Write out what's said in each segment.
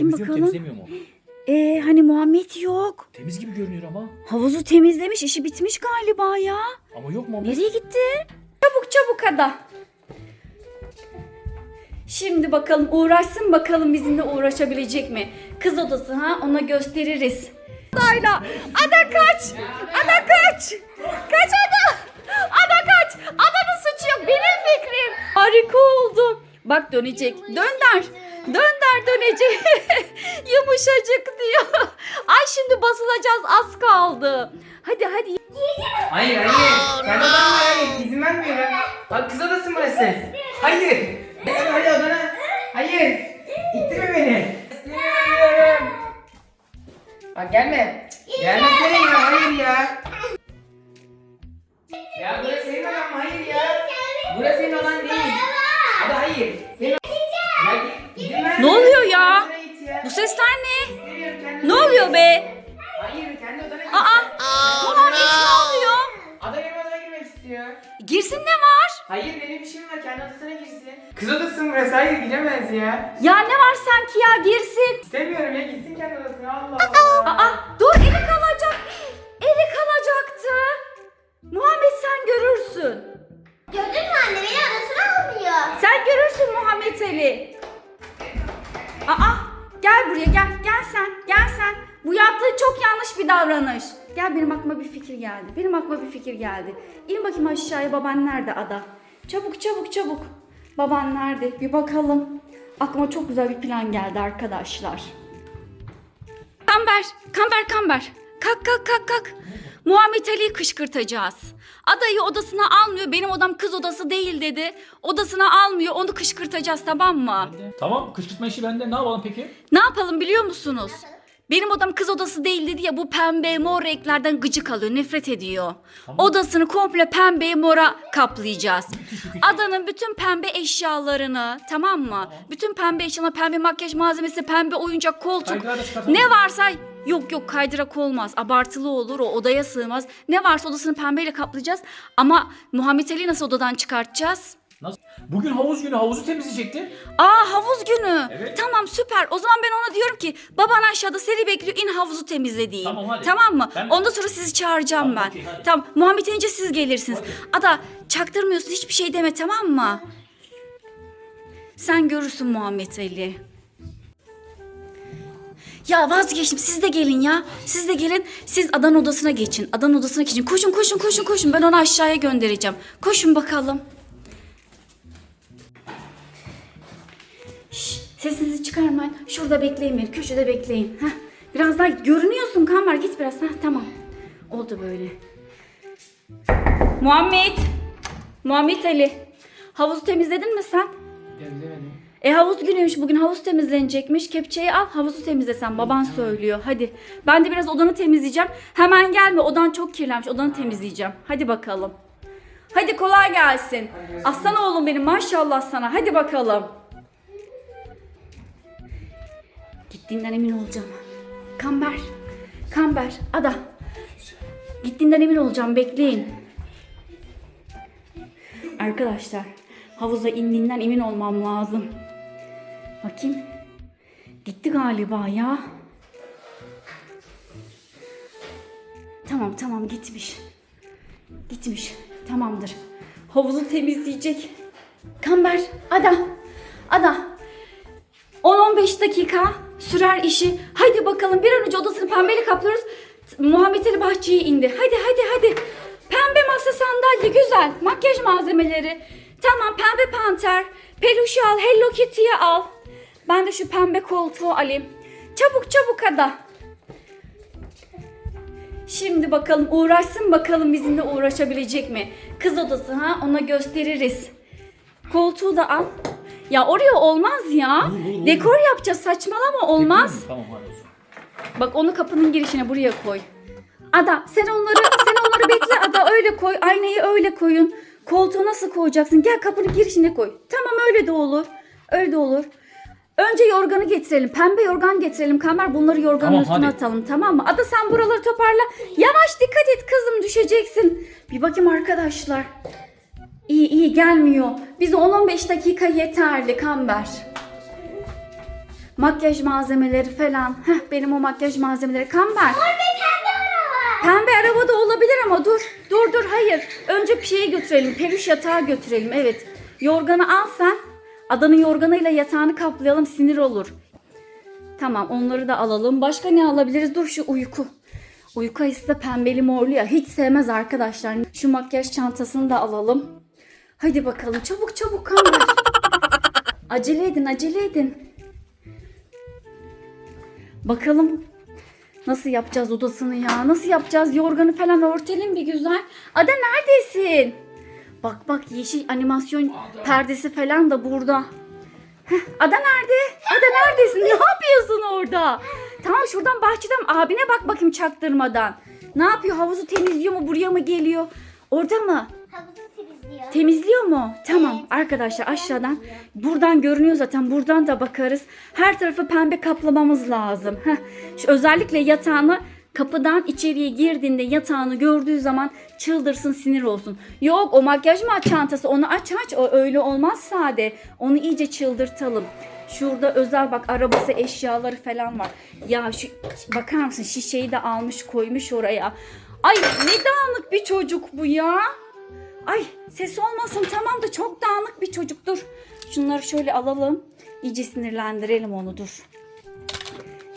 Bakayım Temizliyor mu, bakalım. temizlemiyor mu? Ee, hani Muhammed yok. Temiz gibi görünüyor ama. Havuzu temizlemiş, işi bitmiş galiba ya. Ama yok mu? Nereye gitti? Çabuk çabuk ada. Şimdi bakalım uğraşsın bakalım bizimle uğraşabilecek mi? Kız odası ha ona gösteririz. Adayla. Ada kaç. Ada kaç. Kaç ada. Ada kaç. Adanın suçu yok benim fikrim. Harika oldu. Bak dönecek. Dönder. Dönder dönecek. Yumuşacık diyor. Ay şimdi basılacağız az kaldı. Hadi hadi Hayır hayır. Kendi odam hayır. İzin vermiyorum. Bak kız odası burası. Hayır. Hadi hadi odana. Hayır. İttirme beni. İstemiyorum. Bak gelme. Gelmesene ya hayır ya. Ya burası senin odan? Hayır ya. Burası senin odan değil. Hadi hayır. Senin. Ne oluyor ya? Odana. Bu sesler ne? Ne odana oluyor be? Hayır kendi odana. Aa! Muhammed ne oluyor? Ada benim odama girmek istiyor. Girsin ne var? Hayır benim işim var kendi odasına girsin. Kız odası mı burası? Hayır giremez ya. Ya ne var sanki ya girsin. İstemiyorum ya gitsin kendi odasına Allah Allah. Aa dur eli kalacak. Eli kalacaktı. Muhammed sen görürsün. Gördün mü anne beni arasına almıyor. Sen görürsün Muhammed Ali. Aa gel buraya gel gel sen gel sen. Bu yaptığı çok yanlış bir davranış. Gel benim aklıma bir fikir geldi. Benim aklıma bir fikir geldi. İn bakayım aşağıya baban nerede ada? Çabuk çabuk çabuk. Baban nerede? Bir bakalım. Aklıma çok güzel bir plan geldi arkadaşlar. Kamber, kamber, kamber. Kalk kalk kalk kalk. Muhammed Ali'yi kışkırtacağız. Adayı odasına almıyor. Benim odam kız odası değil dedi. Odasına almıyor. Onu kışkırtacağız tamam mı? Tamam kışkırtma işi bende. Ne yapalım peki? Ne yapalım biliyor musunuz? Benim odam kız odası değil dedi ya bu pembe mor renklerden gıcık alıyor nefret ediyor. Tamam. Odasını komple pembe mora kaplayacağız. Adanın bütün pembe eşyalarını tamam mı? Bütün pembe eşyalarını pembe makyaj malzemesi pembe oyuncak koltuk ne varsa yok yok kaydırak olmaz abartılı olur o odaya sığmaz. Ne varsa odasını pembeyle kaplayacağız ama Muhammed Ali nasıl odadan çıkartacağız? Nasıl? Bugün havuz günü havuzu temizleyecekti. Aa havuz günü. Evet. Tamam süper. O zaman ben ona diyorum ki baban aşağıda seni bekliyor in havuzu temizle diyeyim. Tamam, hadi. Tamam mı? Ben- Ondan sonra sizi çağıracağım Tamam, ben. okey, hadi. Tamam Muhammed inince siz gelirsiniz. Okey. Ada çaktırmıyorsun hiçbir şey deme tamam mı? Sen görürsün Muhammed Ali. Ya vazgeçtim siz de gelin ya. Siz de gelin. Siz adan odasına geçin. Adan odasına geçin. Koşun koşun koşun koşun. Ben onu aşağıya göndereceğim. Koşun bakalım. Şşş, sesinizi çıkarmayın. Şurada bekleyin beni. Köşede bekleyin. Heh, biraz daha. Görünüyorsun Kamber. Git biraz. Heh, tamam. Oldu böyle. Muhammed. Muhammed Ali. Havuzu temizledin mi sen? Temizlemedim. E havuz günüymüş bugün havuz temizlenecekmiş. Kepçeyi al havuzu temizlesen baban söylüyor. Hadi ben de biraz odanı temizleyeceğim. Hemen gelme odan çok kirlenmiş odanı temizleyeceğim. Hadi bakalım. Hadi kolay gelsin. Aslan oğlum benim maşallah sana. Hadi bakalım. Gittiğinden emin olacağım. Kamber. Kamber. Ada. Gittiğinden emin olacağım. Bekleyin. Arkadaşlar havuza indiğinden emin olmam lazım. Bakayım. Gitti galiba ya. Tamam tamam gitmiş. Gitmiş. Tamamdır. Havuzu temizleyecek. Kamber, Ada. Ada. 10-15 dakika sürer işi. Haydi bakalım bir an önce odasını pembeyle kaplıyoruz. Muhammed Ali bahçeye indi. Hadi hadi hadi. Pembe masa sandalye güzel. Makyaj malzemeleri. Tamam pembe panter. Peluşu al. Hello Kitty'yi al. Ben de şu pembe koltuğu alayım. Çabuk çabuk ada. Şimdi bakalım uğraşsın bakalım bizimle uğraşabilecek mi? Kız odası ha ona gösteririz. Koltuğu da al. Ya oraya olmaz ya. Olur, olur. Dekor yapacağız saçmalama olmaz. Tamam hadi. Bak onu kapının girişine buraya koy. Ada sen onları sen onları bekle Ada öyle koy. Aynayı öyle koyun. Koltuğu nasıl koyacaksın? Gel kapının girişine koy. Tamam öyle de olur. Öyle de olur. Önce yorganı getirelim. Pembe yorgan getirelim. Kamer bunları yorganın Tamam, üstüne hadi. atalım tamam mı? Ada sen buraları toparla. Yavaş dikkat et kızım düşeceksin. Bir bakayım arkadaşlar. İyi iyi gelmiyor. Bize 10-15 dakika yeterli Kamber. Makyaj malzemeleri falan. Heh, benim o makyaj malzemeleri. Kamber. Pembe araba da olabilir ama dur. Dur dur hayır. Önce bir şeye götürelim. Peluş yatağı götürelim. Evet. Yorganı al sen. Adanın yorganıyla yatağını kaplayalım sinir olur. Tamam onları da alalım. Başka ne alabiliriz? Dur şu uyku. Uyku ayısı da pembeli morlu ya. Hiç sevmez arkadaşlar. Şu makyaj çantasını da alalım. Hadi bakalım çabuk çabuk kamber. acele edin acele edin. Bakalım nasıl yapacağız odasını ya? Nasıl yapacağız? Yorganı falan örtelim bir güzel. Ada neredesin? Bak bak yeşil animasyon perdesi falan da burada. Heh, Ada nerede? Ada neredesin? Ne yapıyorsun orada? Tamam şuradan bahçeden abine bak bakayım çaktırmadan. Ne yapıyor? Havuzu temizliyor mu? Buraya mı geliyor? Orada mı? Havuzu temizliyor. Temizliyor mu? Tamam Evet. arkadaşlar aşağıdan buradan görünüyor zaten buradan da bakarız. Her tarafı pembe kaplamamız lazım. Heh. Şu özellikle yatağını kapıdan içeriye girdiğinde yatağını gördüğü zaman çıldırsın sinir olsun. Yok o makyaj mı çantası onu aç aç o öyle olmaz sade. Onu iyice çıldırtalım. Şurada özel bak arabası eşyaları falan var. Ya şu bakar mısın şişeyi de almış koymuş oraya. Ay ne dağınık bir çocuk bu ya. Ay ses olmasın tamam da çok dağınık bir çocuk dur. Şunları şöyle alalım. İyice sinirlendirelim onu dur.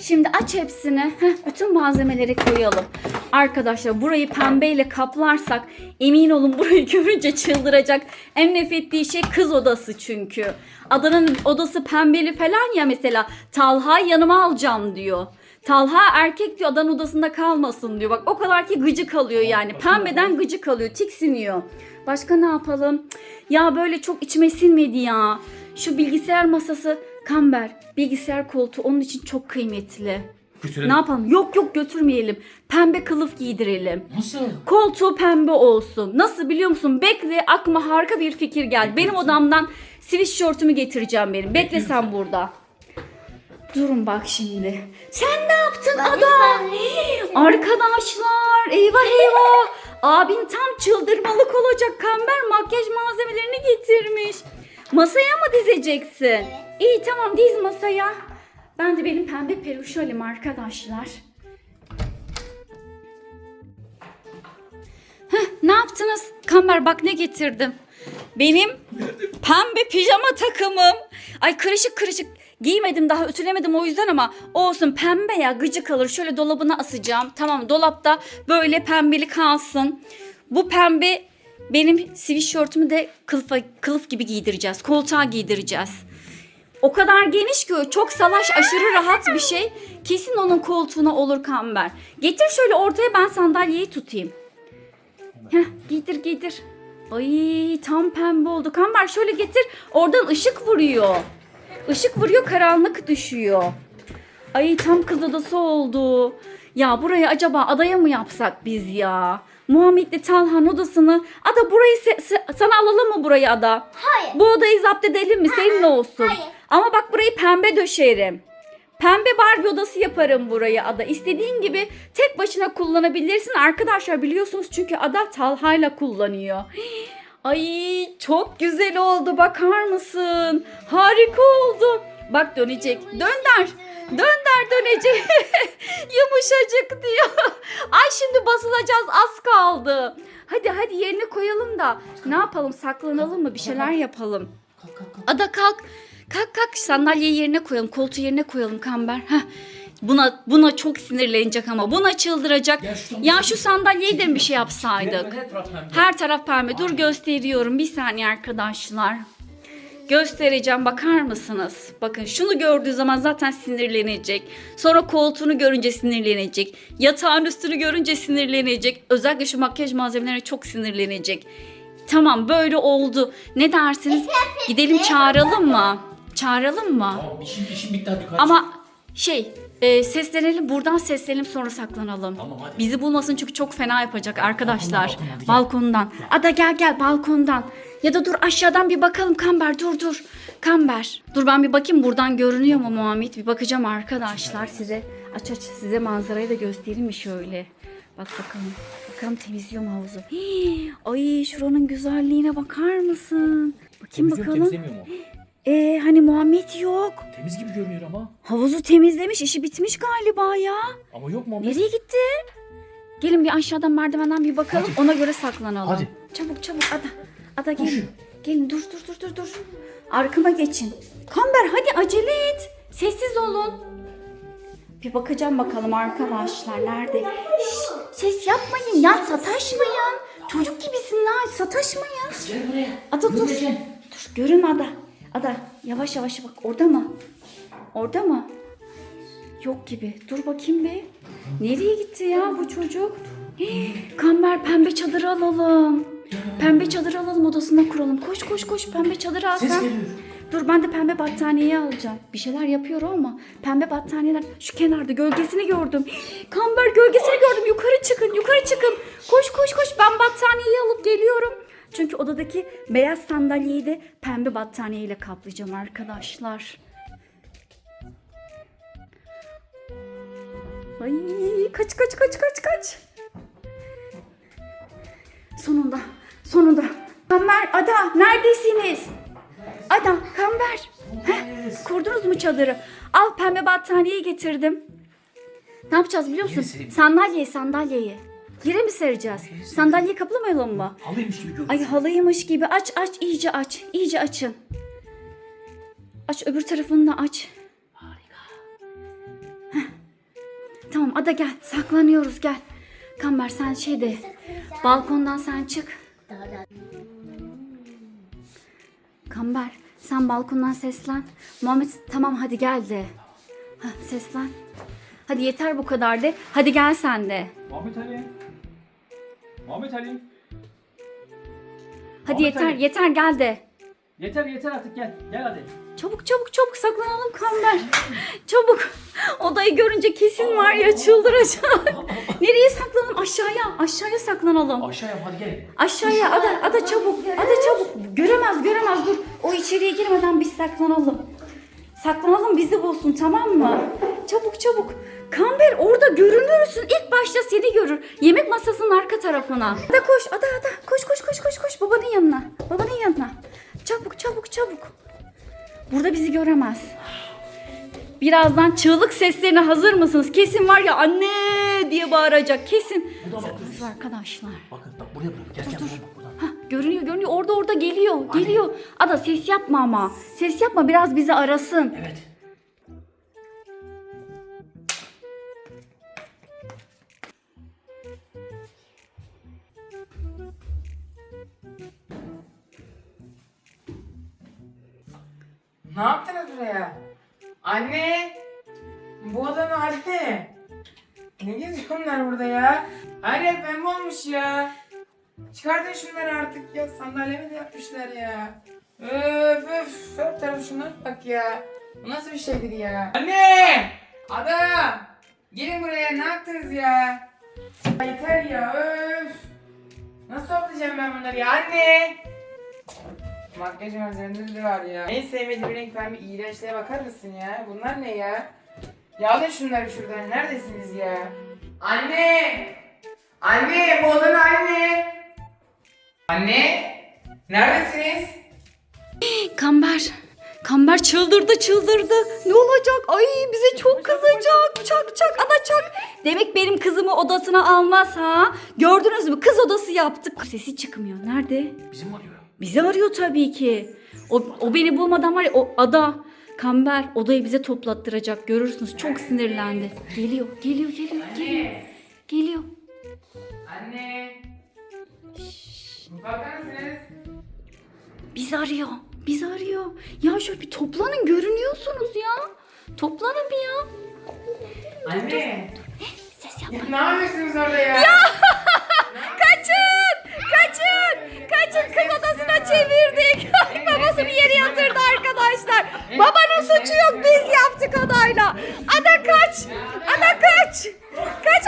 Şimdi aç hepsini. Heh, bütün malzemeleri koyalım. Arkadaşlar burayı pembeyle kaplarsak emin olun burayı görünce çıldıracak. En nefret ettiği şey kız odası çünkü. Adanın odası pembeli falan ya mesela. Talha yanıma alacağım diyor. Talha erkek diyor adanın odasında kalmasın diyor. Bak o kadar ki gıcık kalıyor yani. Pembeden gıcık kalıyor, tiksiniyor. Başka ne yapalım? Ya böyle çok içime sinmedi ya. Şu bilgisayar masası Kamber bilgisayar koltuğu onun için çok kıymetli. Götürelim. Ne yapalım? Yok yok götürmeyelim. Pembe kılıf giydirelim. Nasıl? Koltuğu pembe olsun. Nasıl biliyor musun? Bekle aklıma harika bir fikir geldi. Benim odamdan sweatshirt'ümü getireceğim benim. Bekle sen burada. Durun bak şimdi. Sen ne yaptın Ada? Arkadaşlar eyvah eyvah. Abin tam çıldırmalık olacak. Kamber makyaj malzemelerini getirmiş. Masaya mı dizeceksin? İyi tamam diz masaya. Ben de benim pembe peruş alayım arkadaşlar. Heh, ne yaptınız? Kamber bak ne getirdim. Benim pembe pijama takımım. Ay karışık karışık giymedim daha ütülemedim o yüzden ama olsun pembe ya gıcık kalır. Şöyle dolabına asacağım. Tamam dolapta böyle pembeli kalsın. Bu pembe benim sweatshirtümü de kılıfa, kılıf gibi giydireceğiz. Koltuğa giydireceğiz. O kadar geniş ki çok salaş aşırı rahat bir şey. Kesin onun koltuğuna olur kamber. Getir şöyle ortaya ben sandalyeyi tutayım. Heh, giydir giydir. Ay tam pembe oldu. Kamber şöyle getir. Oradan ışık vuruyor. Işık vuruyor karanlık düşüyor. Ay tam kız odası oldu. Ya burayı acaba adaya mı yapsak biz ya? Muhammed'le Talhan odasını. Ada burayı sana alalım mı burayı Ada? Hayır. Bu odayı zapt edelim mi? Senin olsun. Hayır. Ama bak burayı pembe döşerim. Pembe Barbie odası yaparım burayı Ada. İstediğin gibi tek başına kullanabilirsin. Arkadaşlar biliyorsunuz çünkü Ada Talha'yla kullanıyor. Ay çok güzel oldu bakar mısın? Harika oldu. Bak dönecek. Dönder. Dönder dönecek. Yumuşacık diyor. Ay şimdi basılacağız az kaldı. Hadi hadi yerine koyalım da ne yapalım saklanalım mı bir şeyler yapalım. Ada kalk. Kalk kalk sandalyeyi yerine koyalım. Koltuğu yerine koyalım Kamber. Heh. Buna buna çok sinirlenecek ama buna çıldıracak. Ya şu- Ya şu sandalyeyi de mi bir şey yapsaydık? Her taraf pembe. Her taraf pembe. Dur gösteriyorum. Bir saniye arkadaşlar. Göstereceğim bakar mısınız? Bakın şunu gördüğü zaman zaten sinirlenecek. Sonra koltuğunu görünce sinirlenecek. Yatağın üstünü görünce sinirlenecek. Özellikle şu makyaj malzemelerine çok sinirlenecek. Tamam böyle oldu. Ne dersiniz? Gidelim çağıralım mı? Çağıralım mı? Tamam işim işim bitti hadi kaç. Ama şey e, seslenelim buradan seslenelim sonra saklanalım. Tamam, hadi. Bizi bulmasın çünkü çok fena yapacak arkadaşlar. Balkondan, balkondan, hadi gel. balkondan. Ada gel gel balkondan. Ya da dur aşağıdan bir bakalım Kamber dur dur. Kamber. Dur ben bir bakayım buradan görünüyor mu Muhammed? Bir bakacağım arkadaşlar size. Aç aç size manzarayı da göstereyim mi şöyle. Bak bakalım. Bakalım temizliyor mu havuzu? Hii, ay şuranın güzelliğine bakar mısın? Bakayım Temizliyor bakalım. temizlemiyor mu? Ee, hani Muhammed yok. Temiz gibi görünüyor ama. Havuzu temizlemiş, işi bitmiş galiba ya. Ama yok Muhammed. Nereye gitti? Gelin bir aşağıdan merdivenden bir bakalım. Ona göre saklanalım. Hadi. Çabuk çabuk Ada. Ada gelin. Koşun. Gelin dur dur dur dur dur. Arkama geçin. Kamber hadi acele et. Sessiz olun. Bir bakacağım bakalım arkadaşlar nerede? Şşş, ses yapmayın ya sataşmayın. Çocuk gibisin lan sataşmayın. Gel buraya. Ada dur. Dur görün Ada. Ada yavaş yavaş bak orada mı? Orada mı? Yok gibi. Dur bakayım bir. Nereye gitti ya bu çocuk? Hii, Kamber pembe çadırı alalım. Pembe çadır alalım odasına kuralım. Koş koş koş pembe çadırı al Ses sen. geliyor. Dur ben de pembe battaniyeyi alacağım. Bir şeyler yapıyor ama pembe battaniyeler şu kenarda gölgesini gördüm. Kamber gölgesini gördüm. Yukarı çıkın yukarı çıkın. Koş koş koş ben battaniyeyi alıp geliyorum. Çünkü odadaki beyaz sandalyeyi de pembe battaniyeyle kaplayacağım arkadaşlar. Ay kaç kaç kaç kaç kaç. Sonunda sonunda. Kamber Ada neredesiniz? Ada Kamber. Heh, kurdunuz mu çadırı? Al pembe battaniyeyi getirdim. Ne yapacağız biliyor musun? Sandalyeyi sandalyeyi. Yere mi sereceğiz? Sandalyeyi kaplamayalım mı? Halıymış gibi görünüyor. Ay halıymış gibi aç aç iyice aç. iyice açın. Aç öbür tarafını da aç. Harika. Tamam Ada gel saklanıyoruz gel. Kamber sen şeyde balkondan sen çık. Kamber sen balkondan seslen. Muhammed tamam hadi gel de. Hah, seslen. Hadi yeter bu kadar de. Hadi gel sen de. Muhammed Ali. Muhammed Ali. Hadi Muhammed yeter Ali. yeter gel de. Yeter yeter artık gel. Gel hadi. Çabuk çabuk çabuk saklanalım Kamber. Çabuk. Odayı görünce kesin var ya çıldıracak. Nereye saklanalım? Aşağıya. Aşağıya saklanalım. Aşağıya hadi gel. Aşağıya ada ada çabuk. Ada çabuk. Göremez göremez dur. O içeriye girmeden biz saklanalım. Saklanalım bizi bulsun tamam mı? Çabuk çabuk. Kamber orada görünürsün. İlk başta seni görür. Yemek masasının arka tarafına. Ada koş ada ada. Koş koş koş koş koş babanın yanına. Babanın yanına. Çabuk çabuk çabuk. Burada bizi göremez. Birazdan çığlık seslerine hazır mısınız? Kesin var ya anne diye bağıracak. Kesin. Bakıyoruz. Saklanız arkadaşlar. Bakın bak buraya bırak. Gel gel buradan bak buradan. Hah, görünüyor görünüyor orada orada geliyor geliyor. Ada ses yapma ama. Ses yapma biraz bizi arasın. Evet. Ne yaptınız buraya? Anne! Bu odanın hali ne? Ne geziyor bunlar burada ya? Her yer pembe olmuş ya. Çıkartın şunları artık ya. Sandalyemi de yapmışlar ya. Öf öf. Her tarafı şunlara bak ya. Bu nasıl bir şeydir ya? Anne! Ada! Gelin buraya ne yaptınız ya? Ya Yeter ya öf. Nasıl toplayacağım ben bunları ya anne? Makyaj malzemeleri de var ya. En sevmediğim renk pembe iğrençliğe bakar mısın ya? Bunlar ne ya? Ya şunları şuradan. Neredesiniz ya? Anne! Anne! Bu odanın anne! Anne! Neredesiniz? Kamber. Kamber çıldırdı çıldırdı. Ne olacak? Ay bize çok kızacak. Çak çak ada çak. Demek benim kızımı odasına almaz ha. Gördünüz mü? Kız odası yaptık. Sesi çıkmıyor. Nerede? Bizim arıyor. Bizi arıyor tabii ki. O, o beni bulmadan var ya o ada. Kamber odayı bize toplattıracak. Görürsünüz. Çok sinirlendi. Geliyor, geliyor, geliyor, geliyor. Anne! Geliyor. Anne! Mutfakta mısınız? Bizi arıyor. Bizi arıyor. Ya şöyle bir toplanın görünüyorsunuz ya. Toplanın bir ya. Anne! Ses yapma. Ne yapıyorsunuz orada ya? Kaçın! Kaçın! Kaçın kız odasına çevirdik. Babası bir yere yatırdı arkadaşlar. Babanın suçu yok biz yaptık adayla. Ada kaç! Ada kaç! Kaç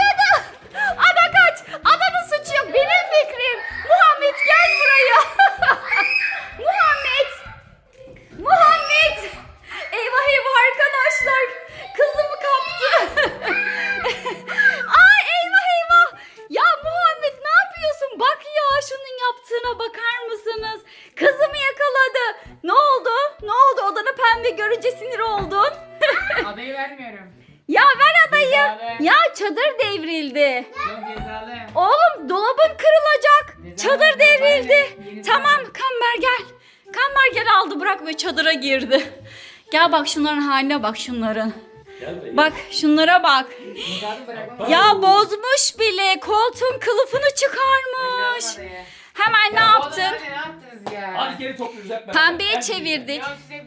çadıra girdi. Gel bak şunların haline bak şunların. Gel be. Bak şunlara bak. Ya bozmuş bile. Koltuğun kılıfını çıkarmış. Hemen ne yaptın? ne yaptınız ya? Hadi geri. Pembeye çevirdik. Ya size.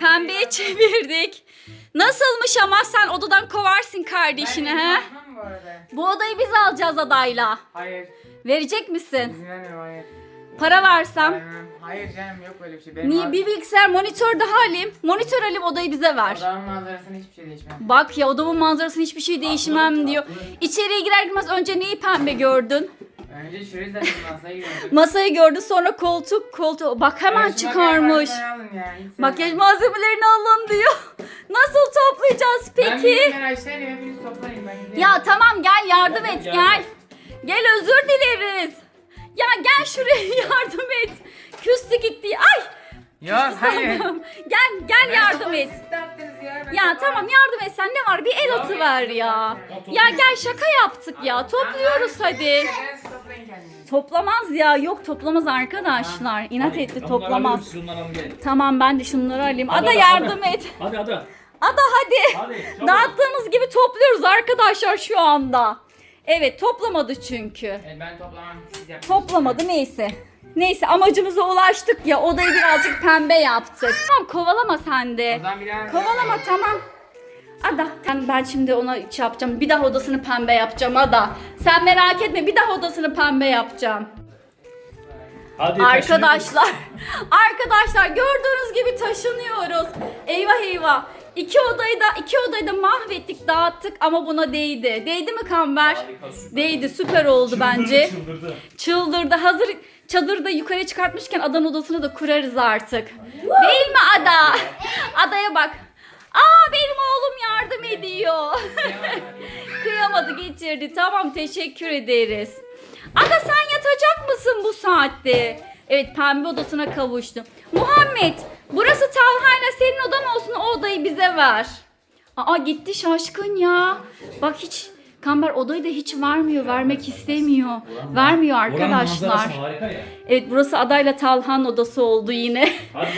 Pembeye çevirdik. Nasılmış ama sen odadan kovarsın kardeşini Ben he? yapmam bu arada. Bu odayı biz alacağız adayla. Hayır. Verecek misin? İzin vermiyorum hayır. Para versem. Vermem. Hayır canım yok böyle bir şey. Benim Niye bir bilgisayar monitör daha alayım? Monitör alayım odayı bize ver. Odamın manzarasında hiçbir şey değişmem. Bak ya odamın manzarasını hiçbir şey değişmem diyor. İçeriye girer girmez önce neyi pembe gördün? Önce şurayı zaten masayı gördüm. Masayı gördün sonra koltuk koltuk. Bak hemen çıkarmış. makyaj malzemelerini alın diyor. Nasıl toplayacağız Ben peki? bir aşağıya hepiniz toplayın ben. Ya tamam gel yardım et gel. Gel özür dileriz. Ya gel şuraya yardım et. Küstü gitti. Ay. Yok hayır. Allah'ım. Gel gel yardım et. Siz de attınız ya. ben Ya tamam yardım et sen ne var bir el atı ver ya. Ya gel şaka yaptık ya topluyoruz hadi. Siz toplayın kendinizi. Toplamaz ya yok toplamaz arkadaşlar. İnat etti ben bunları alıyorum, toplamaz. siz Şunları alın gelin. Tamam ben de şunları alayım. Ada hadi, yardım et. Hadi hadi. Ada hadi. Hadi. çabuk. Dağıttığımız gibi topluyoruz arkadaşlar şu anda. Evet toplamadı çünkü. Evet, ben toplamam. Siz yapın. Toplamadı neyse. Neyse amacımıza ulaştık ya odayı birazcık pembe yaptık. Tamam kovalama sen de. O zaman bir daha. Kovalama tamam. Ada ben, ben şimdi ona şey yapacağım. Bir daha odasını pembe yapacağım Ada. Sen merak etme bir daha odasını pembe yapacağım. Hadi Arkadaşlar, arkadaşlar gördüğünüz gibi taşınıyoruz. Eyvah eyvah. İki odayı da iki odayı da mahvettik, dağıttık ama buna değdi. Değdi mi Kamber? Harika, süper. Değdi, süper oldu bence. Çıldırdı. Çıldırdı. Hazır çadırı da yukarı çıkartmışken adanın odasını da kurarız artık. Değil mi Ada? Adaya bak. Aa benim oğlum yardım ediyor. Kıyamadı getirdi. Tamam teşekkür ederiz. Ada sen yatacak mısın bu saatte? Evet pembe odasına kavuştu. Muhammed burası Talha'yla senin odan odayı bize ver. Aa gitti şaşkın ya. Bak hiç Kamber odayı da hiç vermiyor, vermek istemiyor. Vermiyor arkadaşlar. Evet burası adayla Talhan odası oldu yine.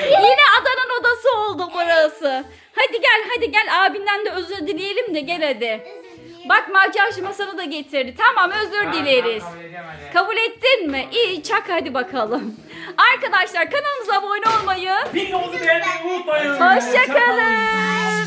Yine adanın odası oldu burası. Hadi gel hadi gel abinden de özür dileyelim de gel hadi. Bak makyaj masanı da getirdi. Tamam özür dileriz. Kabul edeceğim hadi. Kabul ettin mi? İyi çak hadi bakalım. Arkadaşlar kanalımıza abone olmayı, Videomuzu beğenmeyi unutmayın. hoşçakalın.